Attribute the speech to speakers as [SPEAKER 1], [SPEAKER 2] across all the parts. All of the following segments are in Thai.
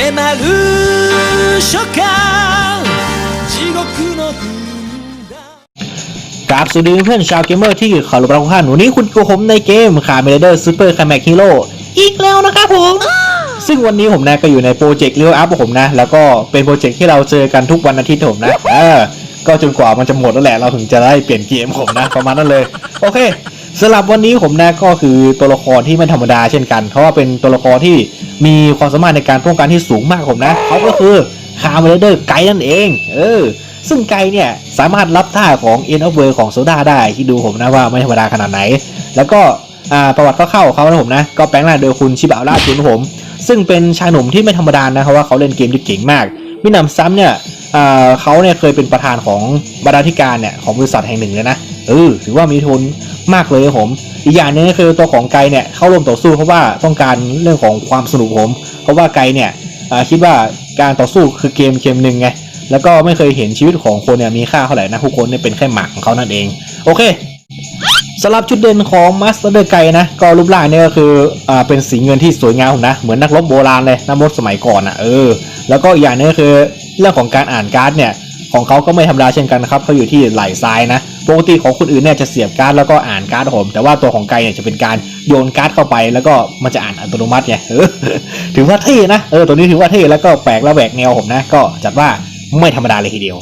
[SPEAKER 1] 迫る初夏地獄の軍団
[SPEAKER 2] กราบสวัสดีเพื่อนๆชาวเกมเมอร์ที่เคารพรักทุกท่านวันนี้คุณกูผมในเกมคาเมเดอร์ซูเปอร์คาแมคฮีโร่อีกแล้วนะครับผม ซึ่งวันนี้ผมนะก็อยู่ในโปรเจกต์เรียลอัพผมนะ แล้วก็เป็นโปรเจกต์ที่เราเจอกันทุกวันอาทิตย์ผมนะเออก็จนกว่ามันจะหมดแล้วแหละเราถึงจะได้เปลี่ยนเกมผมนะ ประมาณนั้นเลย โอเคสำหรับวันนี้ผมนะก็คือตัวละครที่ไม่ธรรมดาเช่นกัน เพราะว่าเป็นตัวละครที่ มีความสามารถในการป้องกันที่สูงมากผมนะเขาก็คือคาร์เมเดอร์ไกนั่นเอง เออ ซึ่งไกเนี่ย สามารถรับท่าของ End of World ของโซดาได้ที่ดูผมนะว่าไม่ธรรมดาขนาดไหน แล้วก็ประวัติคร่าๆของเขานะผมนะ ก็แปลงร่างโดยคุณชิบะราชุนผม ซึ่งเป็นชายหนุ่มที่ไม่ธรรมดานะเพราะว่าเขาเล่นเกมที่เก่งมากมิหนำซ้ำเนี่ยเขาเนี่ยเคยเป็นประธานของบรรณาธิการเนี่ยของบริษัทแห่งหนึ่งเลยนะเออถือว่ามีทุน มากเลยครับผม อีกอย่างหนึงก็คือตัวของไกเนี่ยเข้าร่วมต่อสู้เพราะว่าต้องการเรื่องของความสนุกผม เพราะว่าไกเนี่ยคิดว่าการต่อสู้คือเกมเกมหนึ่งไงแล้วก็ไม่เคยเห็นชีวิตของคนเนี่ยมีค่าเท่าไหร่นะผู้คนเนี่ยเป็นแค่หมากของเขานั่นเอง โอเคสำหรับจุดเด่นของมาสเตอร์เดอร์ไกนะก็รูปร่างเนี่ยก็คืออ่าเป็นสีเงินที่สวยงามนะเหมือนนักรบโบราณเลยนักรบสมัยก่อนอะเออแล้วก็อีกอย่างหนึงก็คือเรื่องของการอ่านการ์ดเนี่ยของเขาก็ไม่ธรรมดาเช่นกันนะครับเขาอยู่ที่ไหล่ซ้ายนะปกติของคนอื่นเนี่ยจะเสียบการ์ดแล้วก็อ่านการ์ดผมแต่ว่าตัวของไกเนี่ยจะเป็นการโยนการ์ดเข้าไปแล้วก็มันจะอ่านอัตโนมัติไงเออถือว่าเท่นะเออตัวนี้ถือว่าเท่แล้วก็แปลกและแหวกแนวผมนะ ก็จัดว่าไม่ธรรมดาเลยทีเดียว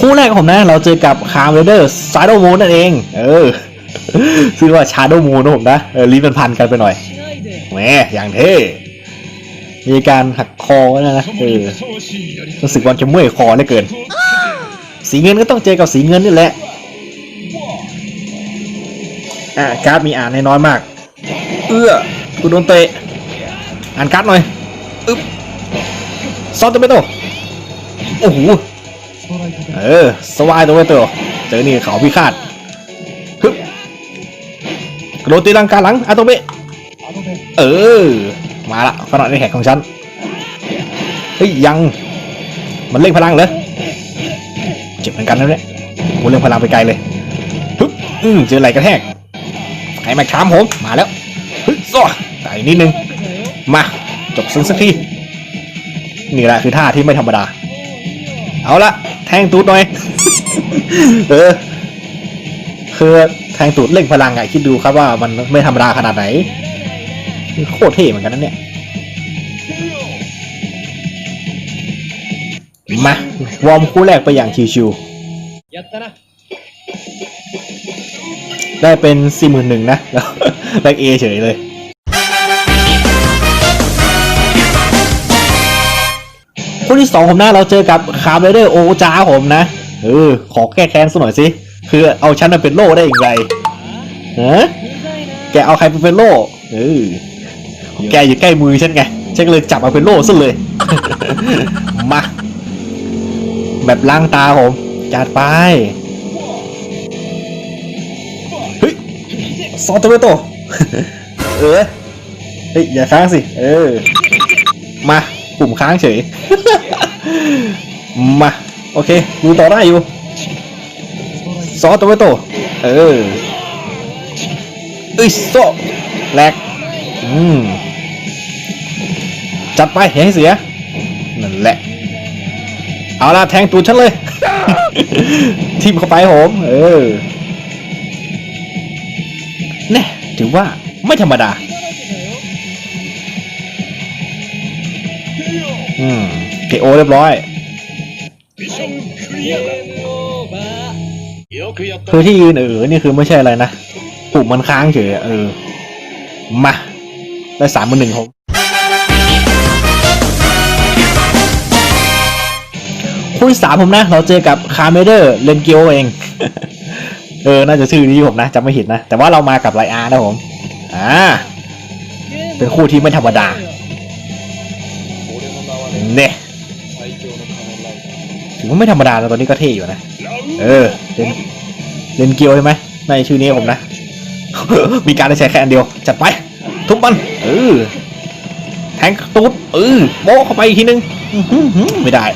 [SPEAKER 2] คู่แรกของผมนะ เราเจอกับคาร์เรเดอร์ซาร์โดมูนนั่นเอง เออชื่อว่าชาโดมูนนะผมนะเออลิ้นมันพันกันไปหน่อยแหมอย่างเท่ มีการหักคอนะนะเออรู้สึกว่าจะเมื่อยคอเหลือเกิน สีเงินก็ต้องเจอกับสีเงินนี่แหละอะการ์ดมีอ่านน้อยๆมาก เอื้อกูโดนเตะอ่านการ์ดหน่อยอึ๊บซอนตัวเปโตโอ้โหเออสวายตัวเปโตเจอนี่เขาพิฆาตฮึบกระโดดตีลังกาหลังอาโตเบะเออ มาละขนาดในแหกของฉัน เฮ้ยยัง มันเล่งพลังเหรอเจ็บเหมือนกันนะเนี่ยโอ้เล่งพลังไปไกลเลยฮึบอืมเจอไหลกระแทกให้มาค้ามผมมาแล้วฮึบซ้อแต่อีกนิดนึง มาจบซึ้งสักที นี่แหละคือท่าที่ไม่ธรรมดา เอาละแทงตูดหน่อย เออคือแทงตูดเล่งพลังอะคิดดูครับว่ามันไม่ธรรมดาขนาดไหน โคตรเท่เหมือนกันนะเนี่ย มา วอร์มคู่แรกไปอย่างชิวๆได้เป็นสี่หมื่นหนึ่งนะแล้วแบกเอเฉยเลยคู่ที่สองผมนะเราเจอกับคาร์เบเดอร์โอจาผมนะ เออ ขอแก้แค้นสักหน่อยสิ คือเอาฉันมาเป็นโล่ได้อย่างไรฮะแกเอาใครมาเป็นโล่เออ แกอยู่ใกล้มือฉันไง ฉันก็เลยจับมาเป็นโล่ซะเลย มา แบบล้างตาผมจัดไป เฮ้ยซอสโตเมโต เออ เฮ้ย อย่าค้างสิ เออ มาปุ่มค้างเฉย มา โอเคดูต่อได้อยู่ ซอสโตเมโต เออเอ้ยโซแหลกอืม จัดไปอย่าให้เสีย นั่นแหละ เอาล่ะแทงตูดฉันเลย ทิมเข้าไปผม เออแน่ถือว่าไม่ธรรมดา อืมเกโอเรียบร้อย คือที่ยืนเออ นี่คือไม่ใช่อะไรนะปุ่มมันค้างเฉยเออ มา ได้สามมือหนึ่งผม คู่ที่สามผมนะ เราเจอกับคาร์เมเดอร์เลนเกียวเอง เออ น่าจะชื่อนี้ผมนะจำไม่ผิดนะ แต่ว่าเรามากับไลอาร์นะผม อ่า เป็นคู่ที่ไม่ธรรมดา เนี่ยถือว่าไม่ธรรมดาแล้วตอนนี้ก็เท่อยู่นะ เออ เลนเลนเกียวใช่ไหมในชื่อนี้ผมนะ มีการได้ใช้แค่อันเดียว จัดไป ทุบมัน เออ แทงตูดเออโบะเข้าไปอีกทีนึงอื้อหือหือไม่ได้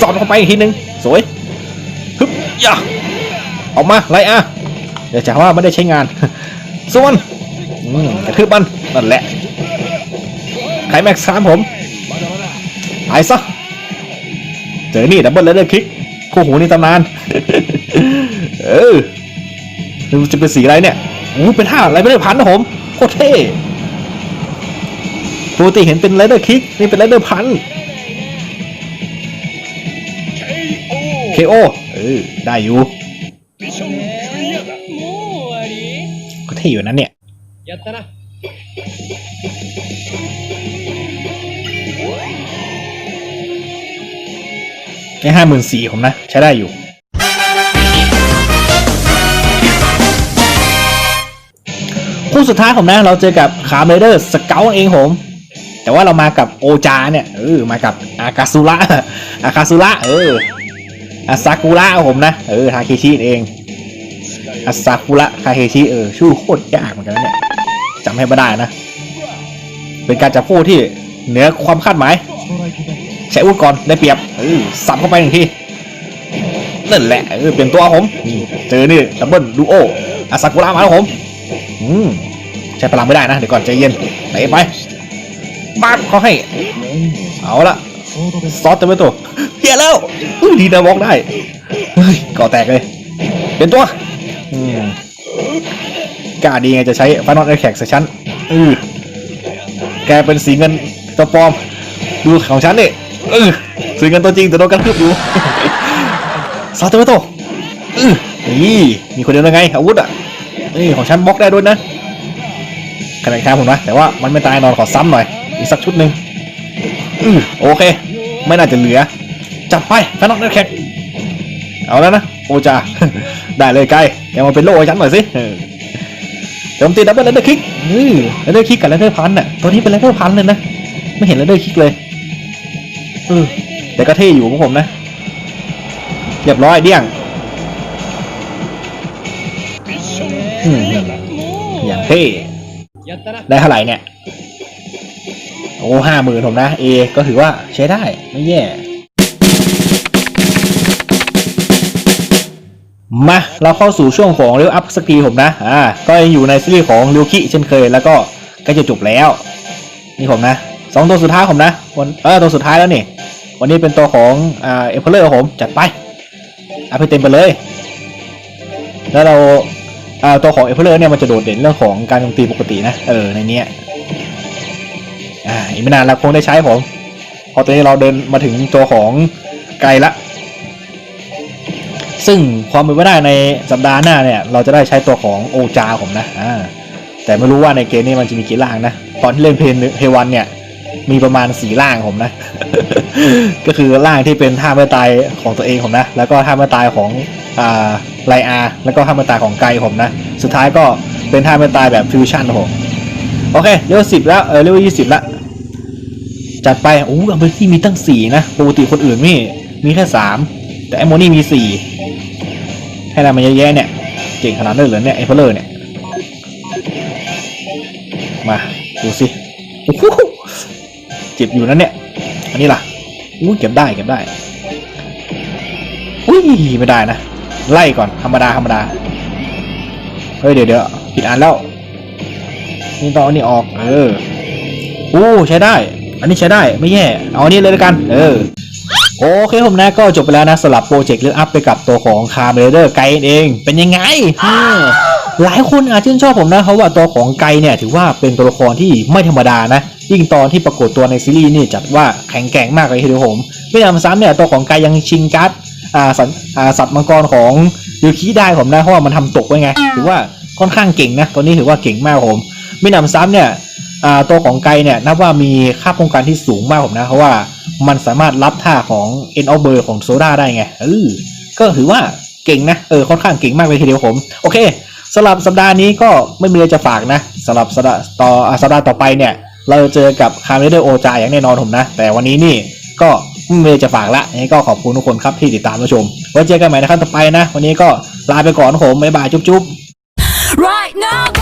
[SPEAKER 2] สอดเข้าไปอีกทีนึง สวยฮึบย่าออกมาไล่อะเดี๋ยวจะว่าไม่ได้ใช้งานส่วนอืมกระทืบมันนั่นแหละไคลแม็กซ์สามผมไปซะเจอนี่ดับเบิลเลเดอร์คิกคู่หูในตำนาน เออมันจะเป็นสีอะไรเนี่ยอู้เป็นห้าอะไรไม่ได้พันนะผมโคตรเท่ปกติเห็นเป็นไรเดอร์คิกนี่เป็นไรเดอร์พัน โอเออได้อยู่ก็เท่อยู่นั้นเนี่ยแค่ห้าหมื่นสี่ผมนะ ใช้ได้อยู่ คู่สุดท้ายผมนะ เราเจอกับคาร์เมเดอร์สเกลเองผม แต่ว่าเรามากับโอจาเนี่ย เออ มากับอากาซุระ อากาซุระ เออ อาซากุระผมนะ เออทาเคชิเองอาซากุระทาเคชิเออชื่อโคตรยากเหมือนกันนะเนี่ยจำให้ไม่ได้นะ เป็นการจับคู่ที่เหนือความคาดหมาย ใช้อาวุธก่อนได้เปรียบเออสับเข้าไปหนึ่งทีนั่นแหละเออเปลี่ยนตัวผมเจอนี่ดับเบิลดูโออาซากุระมาแล้วผมอืมใช้พลังไม่ได้นะ เดี๋ยวก่อนใจเย็นไหนไปมาเขาให้ เอาละซอสเต็มไปตัว เฮียแล้วอุ้ดีนะบล็อกได้เฮ้ยก่อแตกเลย เป็นตัวกล้าดีไงจะใช้ฟานอตไอแขกใส่ฉันอือแกเป็นสีเงินตัวปลอม ดูของฉันนี่เออสีเงินตัวจริงแต่โดนกระทืบอยู่ซาโตโตเออนี่มีคนเดียวยังไงอาวุธอะนี่ของฉันบล็อกได้ด้วยนะขนาดค้าผมนะแต่ว่ามันไม่ตายนอนขอซ้ำหน่อยอีกสักชุดหนึ่งอือโอเค ไม่น่าจะเหลือ จับไปแฟนนอกเนื้แข็งเอาแล้วนะโอจาได้เลยไกลแกมาเป็นโล่ฉันหน่อยสิโจมตีดับเบิลเลนเดอร์คิกนี่เลนเดอร์คิกกับเลนเดอร์พันน่ะตัวนี้เป็นเลนเดอร์พันเลยนะ ไม่เห็นเลนเดอร์คิกเลยเออแต่ก็เท่อยู่ของผมนะเรียบร้อยเดี่ยงอย่างเท่ได้เท่าไหร่เนี่ย โอ้ห้าหมื่นผมนะ เอ ก็ถือว่าใช้ได้ ไม่แย่ มาเราเข้าสู่ช่วงของเรียวอัพสักทีผมนะ อ่า ก็ยังอยู่ในซีรีส์ของริวคิเช่นเคย แล้วก็ใกล้จะจบแล้ว นี่ผมนะสองตัวสุดท้ายผมนะวันเออตัวสุดท้ายแล้วนี่ วันนี้เป็นตัวของอ่าเอเพลเลอร์ผมจัดไปอัพให้เต็มไปเลย แล้วเราอ่าตัวของเอเพลเลอร์เนี่ยมันจะโดดเด่นเรื่องของการโจมตีปกตินะ เออในเนี้ยอ่าอีกไม่นานเราคงได้ใช้ผม พอตอนนี้เราเดินมาถึงตัวของไกลละ ซึ่งความเป็นไปได้ในสัปดาห์หน้าเนี่ย เราจะได้ใช้ตัวของโอจาผมนะอ่าแต่ไม่รู้ว่าในเกมนี้มันจะมีกี่ร่างนะ ตอนที่เล่นเพนเพวันเนี่ย มีประมาณสี่ร่างผมนะ ก็คือร่างที่เป็นท่าไม่ตายของตัวเองผมนะ แล้วก็ท่าไม่ตายของอ่าไลอาแล้วก็ท่าไม่ตายของไกผมนะ สุดท้ายก็เป็นท่าไม่ตายแบบฟิวชั่นผมโอเคเลเวลสิบแล้วเออเลเวลยี่สิบแล้วจัดไปโอ้อัมเบอร์ที่มีตั้งสี่นะปกติคนอื่นมีมีแค่สาม แต่ไอโมนี่มีสี่ให้อะไรมาเยอะแยะเนี่ย เก่งขนาดนั้นเลยเนี่ยไอเพลเลอร์เนี่ย มา ดูสิโอ้โหเจ็บอยู่นั่นเนี่ย อันนี้ล่ะอุ้ยเก็บได้เก็บได้ อุ้ยไม่ได้นะ ไล่ก่อนธรรมดาธรรมดา เฮ้ยเดี๋ยวเดี๋ยวผิดอันแล้ว นี่ต้องเอาอันนี้ออก เอออู้ใช้ได้ อันนี้ใช้ได้ไม่แย่ เอาอันนี้เลยละกัน เออ โอเคผมนะก็จบไปแล้วนะสำหรับโปรเจกต์เรื่องอัพไปกับตัวของคาร์เบเดอร์ไกเอง เป็นยังไงอืมหลายคนอาจชื่นชอบผมนะเพราะว่าตัวของไกเนี่ยถือว่าเป็นตัวละครที่ไม่ธรรมดานะ ยิ่งตอนที่ปรากฏตัวในซีรีส์นี่จัดว่าแข็งแกร่งมากเลยทีเดียวผมไม่นำซ้ำเนี่ยตัวของไกยังชิงการ์ดอ่าสัตว์อ่าสัตว์มังกรของยูคิได้ผมนะเพราะว่ามันทำตกไว้ไงถือว่าค่อนข้างเก่งนะตัวนี้ถือว่าเก่งมากผมไม่นำซ้ำเนี่ยอ่าตัวของไกเนี่ยนับว่ามีค่าป้องกันที่สูงมากผมนะเพราะว่า มันสามารถรับท่าของ End of b i r ของโซดาได้ไงเออก็ถือว่าเก่งนะ เออ ค่อนข้างเก่งมากเลยทีเดียวผม โอเคสำหรับสัปดาห์นี้ก็ไม่มีอะไรจะฝากนะสำหรับสัปดาห์ต่อสัปดาห์ต่อไปเนี่ย เราจเจอกับคาร์เมเดอร์โอจาอย่างแน่นอนผมนะ แต่วันนี้นี่ก็ไม่มีอะไรจะฝากละยังไงก็ขอบคุณทุกคนครับที่ติดตามรับชมไว้เจอกันใหม่ในครั้งต่อไปนะ วันนี้ก็ลาไปก่อนผมบ๊ายบายจุ๊บ
[SPEAKER 3] Right now